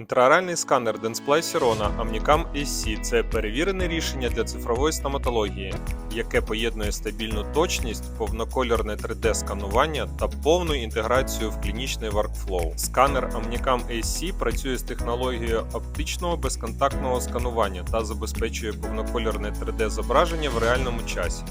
Інтраоральний сканер Densplay Sirona Omnicam SC – це перевірене рішення для цифрової стоматології, яке поєднує стабільну точність, повнокольорне 3D-сканування та повну інтеграцію в клінічний workflow. Сканер Omnicam SC працює з технологією оптичного безконтактного сканування та забезпечує повнокольорне 3D-зображення в реальному часі.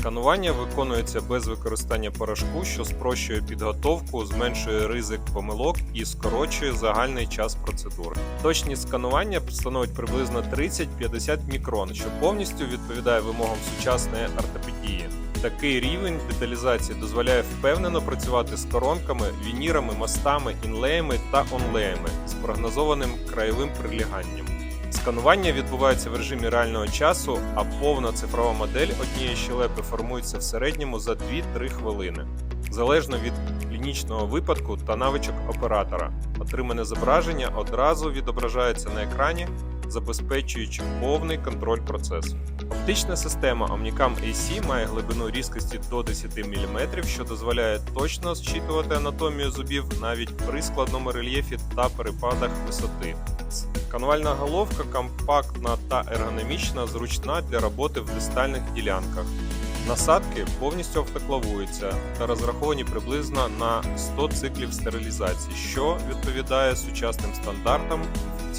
Сканування виконується без використання порошку, що спрощує підготовку, зменшує ризик помилок і скорочує загальний час процедури. Точність сканування становить приблизно 30-50 мікрон, що повністю відповідає вимогам сучасної ортопедії. Такий рівень деталізації дозволяє впевнено працювати з коронками, вінірами, мостами, інлеями та онлеями з прогнозованим краєвим приліганням. Сканування відбувається в режимі реального часу, а повна цифрова модель однієї щелепи формується в середньому за 2-3 хвилини, залежно від клінічного випадку та навичок оператора. Отримане зображення одразу відображається на екрані, забезпечуючи повний контроль процесу. Оптична система Omnicam AC має глибину різкості до 10 мм, що дозволяє точно зчитувати анатомію зубів навіть при складному рельєфі та перепадах висоти. Сканувальна головка компактна та ергономічна, зручна для роботи в дистальних ділянках. Насадки повністю автоклавуються та розраховані приблизно на 100 циклів стерилізації, що відповідає сучасним стандартам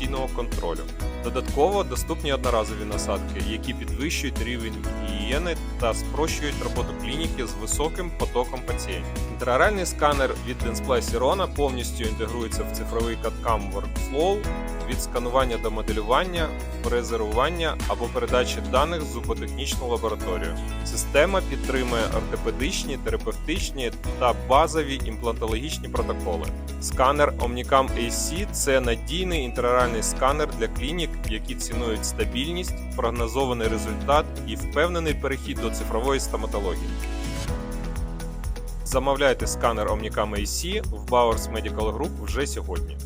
інфекційного контролю. Додатково доступні одноразові насадки, які підвищують рівень гігієни та спрощують роботу клініки з високим потоком пацієнтів. Інтраоральний сканер від Densplay Sirona повністю інтегрується в цифровий CAD-CAM Workflow від сканування до моделювання, резервування або передачі даних в зуботехнічну лабораторію. Система підтримує ортопедичні, терапевтичні та базові імплантологічні протоколи. Сканер Omnicam AC – це надійний інтраоральний сканер для клінік, які цінують стабільність, прогнозований результат і впевнений перехід до цифрової стоматології. Замовляйте сканер Omnicam AC в Bowers Medical Group вже сьогодні.